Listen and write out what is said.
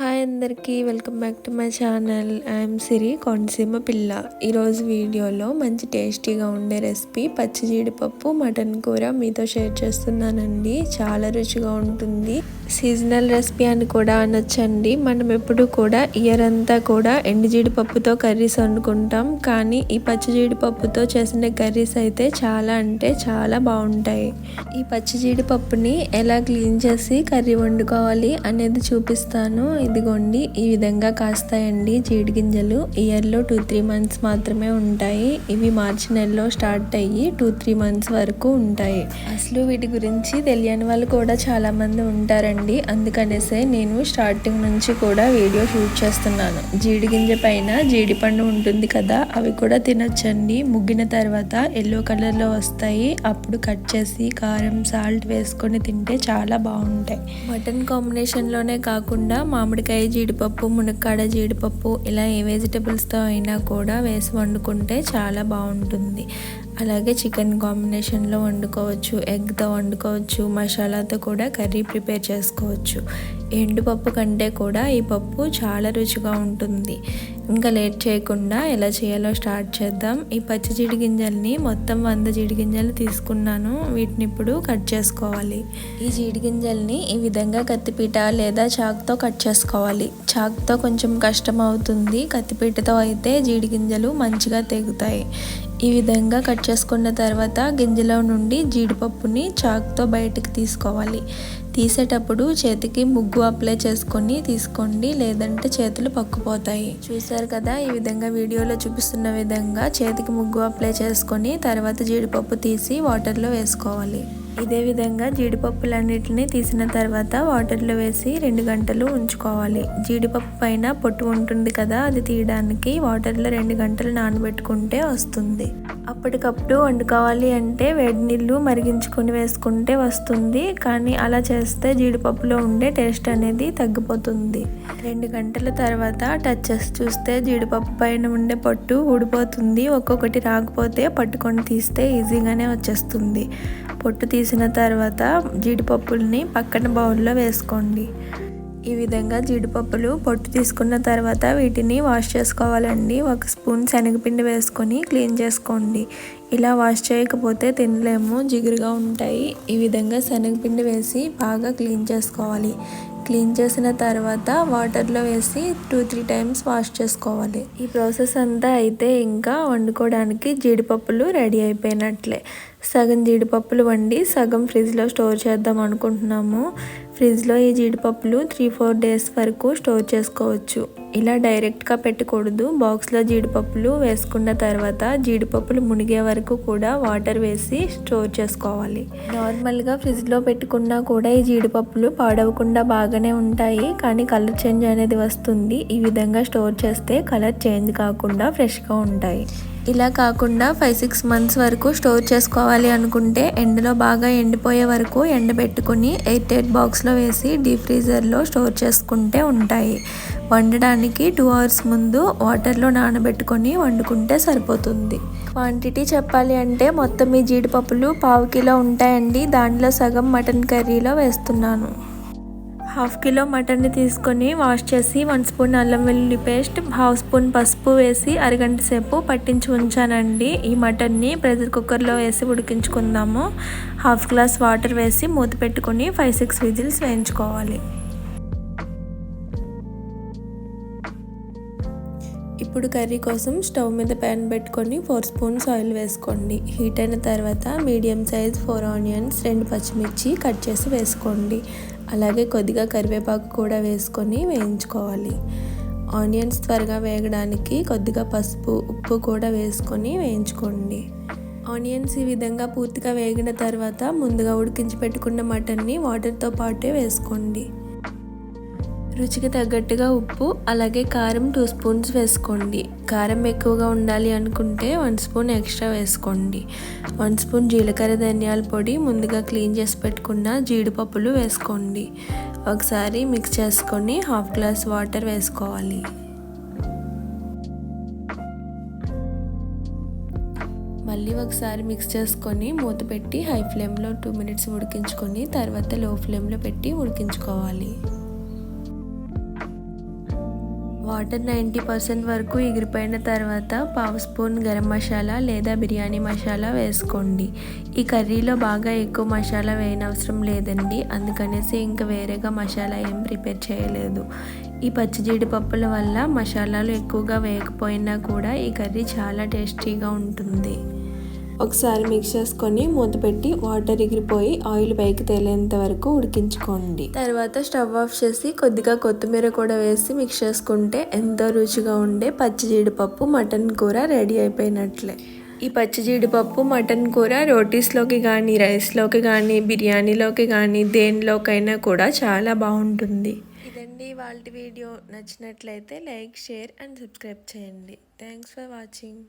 Hi అందరికీ welcome back to my channel. I'm Siri Konaseema పిల్ల. ఈరోజు వీడియోలో మంచి టేస్టీగా ఉండే రెసిపీ పచ్చి జీడిపప్పు మటన్ కూర మీతో షేర్ చేస్తున్నానండి. చాలా రుచిగా ఉంటుంది. సీజనల్ రెసిపీ అని కూడా అనొచ్చండి. మనం ఎప్పుడు కూడా ఇయర్ అంతా కూడా ఎండు జీడిపప్పుతో కర్రీస్ వండుకుంటాం. కానీ ఈ పచ్చి జీడిపప్పుతో చేసిన కర్రీస్ అయితే చాలా అంటే చాలా బాగుంటాయి. ఈ పచ్చి జీడిపప్పుని ఎలా క్లీన్ చేసి కర్రీ వండుకోవాలి అనేది చూపిస్తాను. ఇదిగోండి ఈ విధంగా కాస్తాయండి జీడి గింజలు ఇయర్లో టూ త్రీ మంత్స్ మాత్రమే ఉంటాయి. ఇవి మార్చి నెలలో స్టార్ట్ అయ్యి టూ త్రీ మంత్స్ వరకు ఉంటాయి. అసలు వీటి గురించి తెలియని వాళ్ళు కూడా చాలామంది ఉంటారండి. అందుకనేసే నేను స్టార్టింగ్ నుంచి కూడా వీడియో షూట్ చేస్తున్నాను. జీడి గింజ పైన జీడిపండు ఉంటుంది కదా అవి కూడా తినొచ్చండి. ముగ్గిన తర్వాత ఎల్లో కలర్లో వస్తాయి. అప్పుడు కట్ చేసి కారం సాల్ట్ వేసుకొని తింటే చాలా బాగుంటాయి. మటన్ కాంబినేషన్లోనే కాకుండా మామిడి మామిడికాయ జీడిపప్పు మునక్కాడ జీడిపప్పు ఇలా ఏ వెజిటబుల్స్తో అయినా కూడా వేసి వండుకుంటే చాలా బాగుంటుంది. అలాగే చికెన్ కాంబినేషన్లో వండుకోవచ్చు ఎగ్తో వండుకోవచ్చు మసాలాతో కూడా కర్రీ ప్రిపేర్ చేసుకోవచ్చు. ఎండుపప్పు కంటే కూడా ఈ పప్పు చాలా రుచిగా ఉంటుంది. ఇంకా లేట్ చేయకుండా ఎలా చేయాలో స్టార్ట్ చేద్దాం. ఈ పచ్చి జీడి గింజల్ని మొత్తం వంద జీడి గింజలు తీసుకున్నాను. వీటిని ఇప్పుడు కట్ చేసుకోవాలి. ఈ జీడి గింజల్ని ఈ విధంగా కత్తిపీట లేదా చాక్తో కట్ చేసుకోవాలి. చాక్తో కొంచెం కష్టం అవుతుంది. కత్తిపీటతో అయితే జీడి గింజలు మంచిగా తెగుతాయి. ఈ విధంగా కట్ చేసుకున్న తర్వాత గింజలో నుండి జీడిపప్పుని చాక్తో బయటకు తీసుకోవాలి. తీసేటప్పుడు చేతికి ముగ్గు అప్లై చేసుకొని తీసుకోండి లేదంటే చేతులు పక్కుపోతాయి. చూసారు కదా ఈ విధంగా వీడియోలో చూపిస్తున్న విధంగా చేతికి ముగ్గు అప్లై చేసుకొని తర్వాత జీడిపప్పు తీసి వాటర్లో వేసుకోవాలి. ఇదే విధంగా జీడిపప్పులన్నిటిని తీసిన తర్వాత వాటర్లో వేసి రెండు గంటలు ఉంచుకోవాలి. జీడిపప్పు పైన పొట్టు ఉంటుంది కదా అది తీయడానికి వాటర్లో రెండు గంటలు నానబెట్టుకుంటే వస్తుంది. అప్పటికప్పుడు వండుకోవాలి అంటే వేడి నీళ్ళు మరిగించుకొని వేసుకుంటే వస్తుంది కానీ అలా చేస్తే జీడిపప్పులో ఉండే టేస్ట్ అనేది తగ్గిపోతుంది. రెండు గంటల తర్వాత టచ్ చేసి చూస్తే జీడిపప్పు పైన ఉండే పొట్టు ఊడిపోతుంది ఒక్కొక్కటి రాకపోతే పట్టుకొని తీస్తే ఈజీగానే వచ్చేస్తుంది. పొట్టు తీసిన తర్వాత జీడిపప్పుల్ని పక్కన బౌల్లో వేసుకోండి. ఈ విధంగా జీడిపప్పులు పొట్టు తీసుకున్న తర్వాత వీటిని వాష్ చేసుకోవాలండి. ఒక స్పూన్ శనగపిండి వేసుకొని క్లీన్ చేసుకోండి. ఇలా వాష్ చేయకపోతే తినలేము జిగురుగా ఉంటాయి. ఈ విధంగా శనగపిండి వేసి బాగా క్లీన్ చేసుకోవాలి. క్లీన్ చేసిన తర్వాత వాటర్లో వేసి టూ త్రీ టైమ్స్ వాష్ చేసుకోవాలి. ఈ ప్రాసెస్ అంతా అయితే ఇంకా వండుకోవడానికి జీడిపప్పులు రెడీ అయిపోయినట్లే. సగం జీడిపప్పులు వండి సగం ఫ్రిడ్జ్లో స్టోర్ చేద్దాం అనుకుంటున్నాము. ఫ్రిడ్జ్లో ఈ జీడిపప్పులు త్రీ ఫోర్ డేస్ వరకు స్టోర్ చేసుకోవచ్చు. ఇలా డైరెక్ట్గా పెట్టకూడదు. బాక్స్లో జీడిపప్పులు వేసుకున్న తర్వాత జీడిపప్పులు మునిగే వరకు కూడా వాటర్ వేసి స్టోర్ చేసుకోవాలి. నార్మల్గా ఫ్రిడ్జ్లో పెట్టుకున్నా కూడా ఈ జీడిపప్పులు పాడవకుండా బాగానే ఉంటాయి. కానీ కలర్ చేంజ్ అనేది వస్తుంది. ఈ విధంగా స్టోర్ చేస్తే కలర్ చేంజ్ కాకుండా ఫ్రెష్గా ఉంటాయి. ఇలా కాకుండా ఫైవ్ సిక్స్ మంత్స్ వరకు స్టోర్ చేసుకోవాలి అనుకుంటే ఎండలో బాగా ఎండిపోయే వరకు ఎండబెట్టుకుని ఎయిట్ ఎయిట్ బాక్స్లో వేసి డీప్ ఫ్రీజర్లో స్టోర్ చేసుకుంటే ఉంటాయి. వండడానికి టూ అవర్స్ ముందు వాటర్లో నానబెట్టుకొని వండుకుంటే సరిపోతుంది. క్వాంటిటీ చెప్పాలి అంటే మొత్తం ఈ జీడిపప్పులు పావు కిలో ఉంటాయండి. దానిలో సగం మటన్ కర్రీలో వేస్తున్నాను. హాఫ్ కిలో మటన్ని తీసుకొని వాష్ చేసి వన్ స్పూన్ అల్లం వెల్లుల్లి పేస్ట్ హాఫ్ స్పూన్ పసుపు వేసి అరగంట సేపు పట్టించి ఉంచానండి. ఈ మటన్ని ప్రెషర్ కుక్కర్లో వేసి ఉడికించుకుందాము. హాఫ్ గ్లాస్ వాటర్ వేసి మూత పెట్టుకొని ఫైవ్ సిక్స్ విజిల్స్ వేయించుకోవాలి. ఇప్పుడు కర్రీ కోసం స్టవ్ మీద ప్యాన్ పెట్టుకొని ఫోర్ స్పూన్స్ ఆయిల్ వేసుకోండి. హీట్ అయిన తర్వాత మీడియం సైజ్ ఫోర్ ఆనియన్స్ రెండు పచ్చిమిర్చి కట్ చేసి వేసుకోండి. అలాగే కొద్దిగా కరివేపాకు కూడా వేసుకొని వేయించుకోవాలి. ఆనియన్స్ త్వరగా వేగడానికి కొద్దిగా పసుపు ఉప్పు కూడా వేసుకొని వేయించుకోండి. ఆనియన్స్ ఈ విధంగా పూర్తిగా వేగిన తర్వాత ముందుగా ఉడికించి పెట్టుకున్న మటన్ని వాటర్తో పాటే వేసుకోండి. రుచికి తగ్గట్టుగా ఉప్పు అలాగే కారం టూ స్పూన్స్ వేసుకోండి. కారం ఎక్కువగా ఉండాలి అనుకుంటే వన్ స్పూన్ ఎక్స్ట్రా వేసుకోండి. వన్ స్పూన్ జీలకర్ర ధనియాల పొడి ముందుగా క్లీన్ చేసి పెట్టుకున్న జీడిపప్పులు వేసుకోండి. ఒకసారి మిక్స్ చేసుకొని హాఫ్ గ్లాస్ వాటర్ వేసుకోవాలి. మళ్ళీ ఒకసారి మిక్స్ చేసుకొని మూత పెట్టి హై ఫ్లేమ్లో టూ మినిట్స్ ఉడికించుకొని తర్వాత లో ఫ్లేమ్లో పెట్టి ఉడికించుకోవాలి. వాటర్ నైంటీ పర్సెంట్ వరకు ఎగిరిపోయిన తర్వాత పావు స్పూన్ గరం మసాలా లేదా బిర్యానీ మసాలా వేసుకోండి. ఈ కర్రీలో బాగా ఎక్కువ మసాలా వేయనవసరం లేదండి. అందుకనేసి ఇంకా వేరేగా మసాలా ఏం ప్రిపేర్ చేయలేదు. ఈ పచ్చి జీడిపప్పుల వల్ల మసాలాలు ఎక్కువగా వేయకపోయినా కూడా ఈ కర్రీ చాలా టేస్టీగా ఉంటుంది. ఒకసారి మిక్స్ చేసుకొని మూత పెట్టి వాటర్ ఎగిరిపోయి ఆయిల్ పైకి తేలేంత వరకు ఉడికించుకోండి. తర్వాత స్టవ్ ఆఫ్ చేసి కొద్దిగా కొత్తిమీర కూడా వేసి మిక్స్ చేసుకుంటే ఎంతో రుచిగా ఉండే పచ్చి జీడిపప్పు మటన్ కూర రెడీ అయిపోయినట్లే. ఈ పచ్చి జీడిపప్పు మటన్ కూర రోటీస్లోకి కానీ రైస్లోకి కానీ బిర్యానీలోకి కానీ దేనిలోకైనా కూడా చాలా బాగుంటుంది. ఇదండి వాళ్ళ వీడియో. నచ్చినట్లయితే లైక్ షేర్ అండ్ సబ్స్క్రైబ్ చేయండి. Thanks for watching.